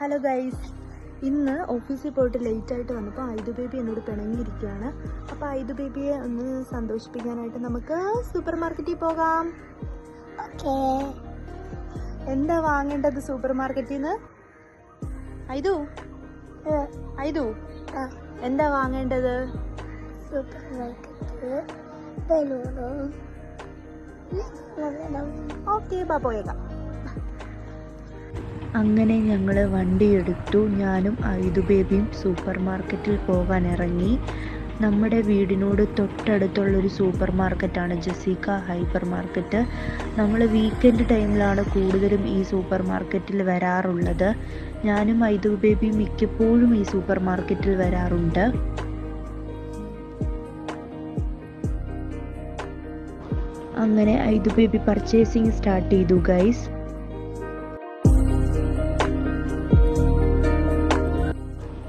Hello guys ഇന്ന് ഓഫീസിൽ പോയിട്ട് ലേറ്റ് ആയിട്ട് വന്നപ്പോൾ ഐദു ബേബി എന്നോട് പിണങ്ങിയിരിക്കുകയാണ്. അപ്പോൾ ഐദു ബേബിയെ ഒന്ന് സന്തോഷിപ്പിക്കാനായിട്ട് നമുക്ക് സൂപ്പർ മാർക്കറ്റിൽ പോകാം. ഓക്കേ എന്താ വാങ്ങേണ്ടത് സൂപ്പർ മാർക്കറ്റിൽ നിന്ന്? ഐദു? ഐദു? എന്താ വാങ്ങേണ്ടത്? സൂപ്പർ മാർക്കറ്റ് ഓക്കെ ബാ പോയേക്കാം. അങ്ങനെ ഞങ്ങൾ വണ്ടിയെടുത്തു ഞാനും ഐതു ബേബിയും സൂപ്പർ മാർക്കറ്റിൽ പോകാൻ ഇറങ്ങി. നമ്മുടെ വീടിനോട് തൊട്ടടുത്തുള്ളൊരു സൂപ്പർ മാർക്കറ്റാണ് ജസീക്ക ഹൈപ്പർ മാർക്കറ്റ്. നമ്മൾ വീക്കെൻഡ് ടൈമിലാണ് കൂടുതലും ഈ സൂപ്പർ മാർക്കറ്റിൽ വരാറുള്ളത്. ഞാനും ഐതു ബേബിയും മിക്കപ്പോഴും ഈ സൂപ്പർ മാർക്കറ്റിൽ വരാറുണ്ട്. അങ്ങനെ ഐതു ബേബി പർച്ചേസിങ് സ്റ്റാർട്ട് ചെയ്തു ഗൈസ്.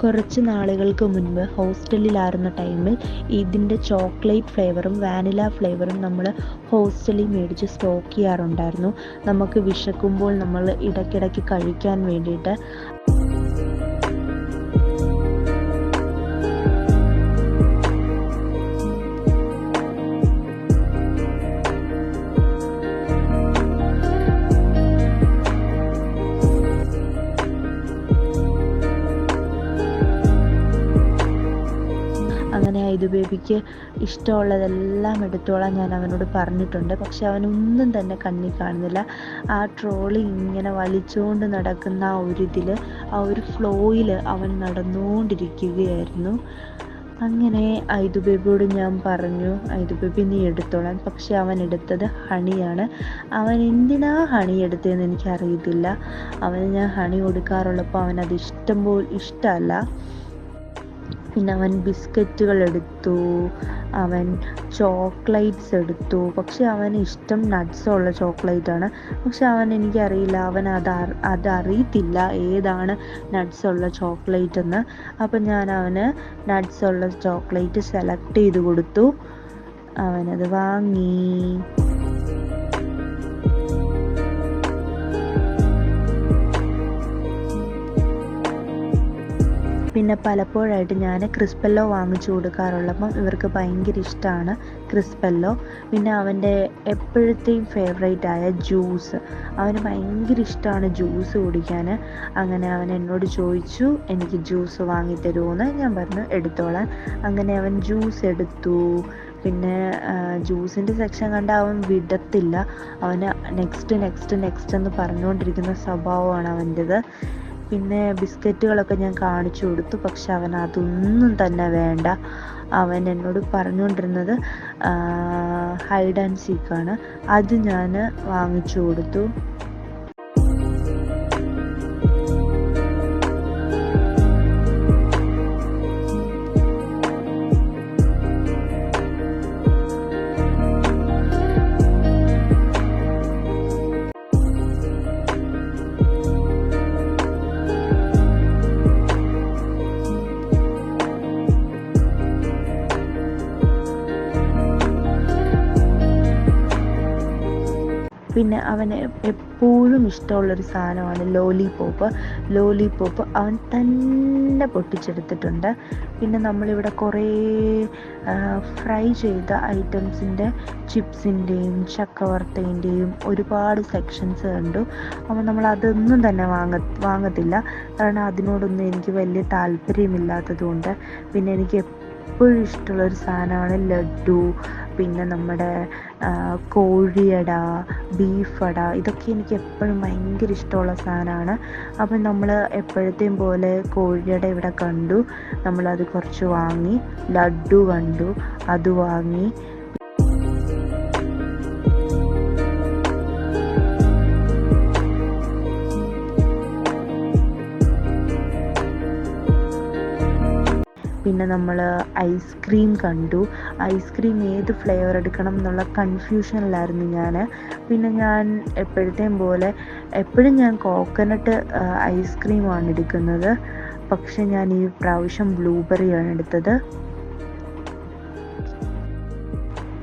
കുറച്ച് നാളുകൾക്ക് മുൻപ് ഹോസ്റ്റലിലായിരുന്ന ടൈമിൽ ഇതിന്റെ ചോക്ലേറ്റ് ഫ്ലേവറും വാനില ഫ്ലേവറും നമ്മൾ ഹോസ്റ്റലിൽ മേടിച്ച് സ്റ്റോക്ക് ചെയ്യാറുണ്ടായിരുന്നു. നമുക്ക് വിശക്കുമ്പോൾ നമ്മൾ ഇടയ്ക്കിടയ്ക്ക് കഴിക്കാൻ വേണ്ടിയിട്ട് അങ്ങനെ ഇത് ബേബിക്ക് ഇഷ്ടമുള്ളതെല്ലാം എടുത്തോളാൻ ഞാൻ അവനോട് പറഞ്ഞിട്ടുണ്ട്. പക്ഷെ അവനൊന്നും തന്നെ കണ്ണി കാണുന്നില്ല. ആ ട്രോളി ഇങ്ങനെ വലിച്ചുകൊണ്ട് നടക്കുന്ന ആ ഒരു ഇതിൽ ആ ഒരു ഫ്ലോയിൽ അവൻ നടന്നുകൊണ്ടിരിക്കുകയായിരുന്നു. അങ്ങനെ ഐതു ബേബിയോട് ഞാൻ പറഞ്ഞു ഐതു ബേബി നീ എടുത്തോളാൻ പക്ഷെ അവൻ എടുത്തത് ഹണിയാണ്. അവൻ എന്തിനാ ഹണി എടുത്തതെന്ന് എനിക്കറിയത്തില്ല. അവന് ഞാൻ ഹണി കൊടുക്കാറുള്ളപ്പോൾ അവനത് ഇഷ്ടം പോ ഇഷ്ടമല്ല. പിന്നെ അവൻ ബിസ്ക്കറ്റുകൾ എടുത്തു അവൻ ചോക്ലേറ്റ്സ് എടുത്തു. പക്ഷെ അവന് ഇഷ്ടം നട്ട്സ് ഉള്ള ചോക്ലേറ്റ് ആണ്. പക്ഷെ അവൻ എനിക്കറിയില്ല അവൻ അത് അതറിയത്തില്ല ഏതാണ് നട്ട്സ് ഉള്ള ചോക്ലേറ്റ് എന്ന്. അപ്പം ഞാൻ അവന് നട്ട്സ് ഉള്ള ചോക്ലേറ്റ് സെലക്ട് ചെയ്ത് കൊടുത്തു. അവനത് വാങ്ങി. പിന്നെ പലപ്പോഴായിട്ട് ഞാൻ ക്രിസ്പെല്ലോ വാങ്ങിച്ചു കൊടുക്കാറുള്ളപ്പം ഇവർക്ക് ഭയങ്കര ഇഷ്ടമാണ് ക്രിസ്പെല്ലോ. പിന്നെ അവന്റെ എപ്പോഴത്തെയും ഫേവറേറ്റ് ആയ ജ്യൂസ് അവന് ഭയങ്കര ഇഷ്ടമാണ് ജ്യൂസ് കുടിക്കാൻ അങ്ങനെ അവൻ എന്നോട് ചോദിച്ചു എനിക്ക് ജ്യൂസ് വാങ്ങിത്തരുമോയെന്ന് ഞാൻ പറഞ്ഞു എടുത്തോളാൻ അങ്ങനെ അവൻ ജ്യൂസ് എടുത്തു. പിന്നെ ജ്യൂസിന്റെ സെക്ഷൻ കണ്ട അവൻ വിടത്തില്ല. അവന് നെക്സ്റ്റ് നെക്സ്റ്റ് നെക്സ്റ്റ് എന്ന് പറഞ്ഞുകൊണ്ടിരിക്കുന്ന സ്വഭാവമാണ് അവന്റെത്. പിന്നെ ബിസ്ക്കറ്റുകളൊക്കെ ഞാൻ കാണിച്ചു കൊടുത്തു. പക്ഷെ അവൻ അതൊന്നും തന്നെ വേണ്ട. അവൻ എന്നോട് പറഞ്ഞുകൊണ്ടിരുന്നത് ഹൈഡ് ആൻഡ് സീക്കാണ് അത് ഞാൻ വാങ്ങിച്ചു കൊടുത്തു. പിന്നെ അവന് എപ്പോഴും ഇഷ്ടമുള്ളൊരു സാധനമാണ് ലോലിപോപ്പ്. ലോലിപോപ്പ് അവൻ തന്നെ പൊട്ടിച്ചെടുത്തിട്ടുണ്ട്. പിന്നെ നമ്മളിവിടെ കുറേ ഫ്രൈ ചെയ്ത ഐറ്റംസിന്റെ ചിപ്സിന്റെയും ചക്കവർത്തേന്റെയും ഒരുപാട് സെക്ഷൻസ് കണ്ടു. അപ്പോൾ നമ്മൾ അതൊന്നും തന്നെ വാങ്ങ വാങ്ങത്തില്ല. കാരണം അതിനോടൊന്നും എനിക്ക് വലിയ താല്പര്യമില്ലാത്തതുകൊണ്ട് പിന്നെ എനിക്ക് എപ്പോഴും ഇഷ്ടമുള്ളൊരു സാധനമാണ് ലഡു പിന്നെ നമ്മുടെ കോഴിയട ബീഫട ഇതൊക്കെ എനിക്ക് എപ്പോഴും ഭയങ്കര ഇഷ്ടമുള്ള സാധനമാണ്. അപ്പം നമ്മൾ എപ്പോഴത്തെയും പോലെ കോഴിയട ഇവിടെ കണ്ടു. നമ്മളത് കുറച്ച് വാങ്ങി ലഡു കണ്ടു അത് വാങ്ങി പിന്നെ നമ്മൾ ഐസ്ക്രീം കണ്ടു. ഐസ്ക്രീം ഏത് ഫ്ലേവർ എടുക്കണം എന്നുള്ള കൺഫ്യൂഷനിലായിരുന്നു ഞാൻ പിന്നെ ഞാൻ എപ്പോഴത്തെയും പോലെ എപ്പോഴും ഞാൻ കോക്കനട്ട് ഐസ്ക്രീമാണ് എടുക്കുന്നത്. പക്ഷേ ഞാൻ ഈ പ്രാവശ്യം ബ്ലൂബെറിയാണ് എടുത്തത്.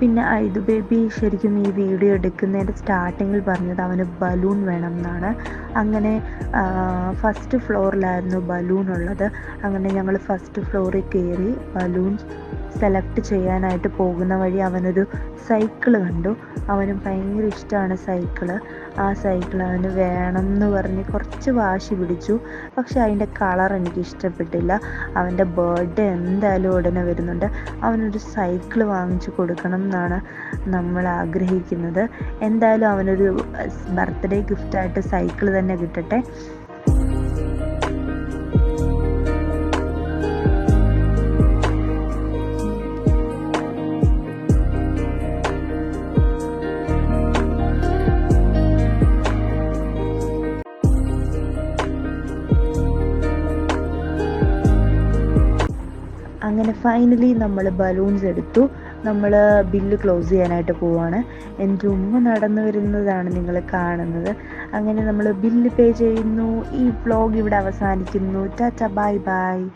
പിന്നെ ഐതു ബേബി ശരിക്കും ഈ വീഡിയോ എടുക്കുന്നതിന്റെ സ്റ്റാർട്ടിങ്ങിൽ പറഞ്ഞത് അവന് ബലൂൺ വേണം എന്നാണ് അങ്ങനെ ഫസ്റ്റ് ഫ്ലോറിലായിരുന്നു ബലൂൺ ഉള്ളത്. അങ്ങനെ ഞങ്ങൾ ഫസ്റ്റ് ഫ്ലോറിൽ കയറി ബലൂൺ സെലക്ട് ചെയ്യാനായിട്ട് പോകുന്ന വഴി അവനൊരു സൈക്കിൾ കണ്ടു. അവനും ഭയങ്കര ഇഷ്ടമാണ് സൈക്കിൾ ആ സൈക്കിൾ അവന് വേണം എന്ന് പറഞ്ഞ് കുറച്ച് വാശി പിടിച്ചു. പക്ഷെ അതിന്റെ കളർ എനിക്ക് ഇഷ്ടപ്പെട്ടില്ല. അവന്റെ ബർത്ത്ഡേ എന്തായാലും ഉടനെ വരുന്നുണ്ട്. അവനൊരു സൈക്കിൾ വാങ്ങിച്ചു കൊടുക്കണം എന്നാണ് നമ്മൾ ആഗ്രഹിക്കുന്നത്. എന്തായാലും അവനൊരു ബർത്ത്ഡേ ഗിഫ്റ്റായിട്ട് സൈക്കിൾ തന്നെ കിട്ടട്ടെ. അങ്ങനെ ഫൈനലി നമ്മൾ ബലൂൺസ് എടുത്തു. നമ്മൾ ബില്ല് ക്ലോസ് ചെയ്യാനായിട്ട് പോവാണ്. എന്റെ ഉമ്മ നടന്നു വരുന്നതാണ് നിങ്ങൾ കാണുന്നത്. അങ്ങനെ നമ്മൾ ബില്ല് പേ ചെയ്യുന്നു. ഈ വ്ലോഗ് ഇവിടെ അവസാനിക്കുന്നു. Tata bye bye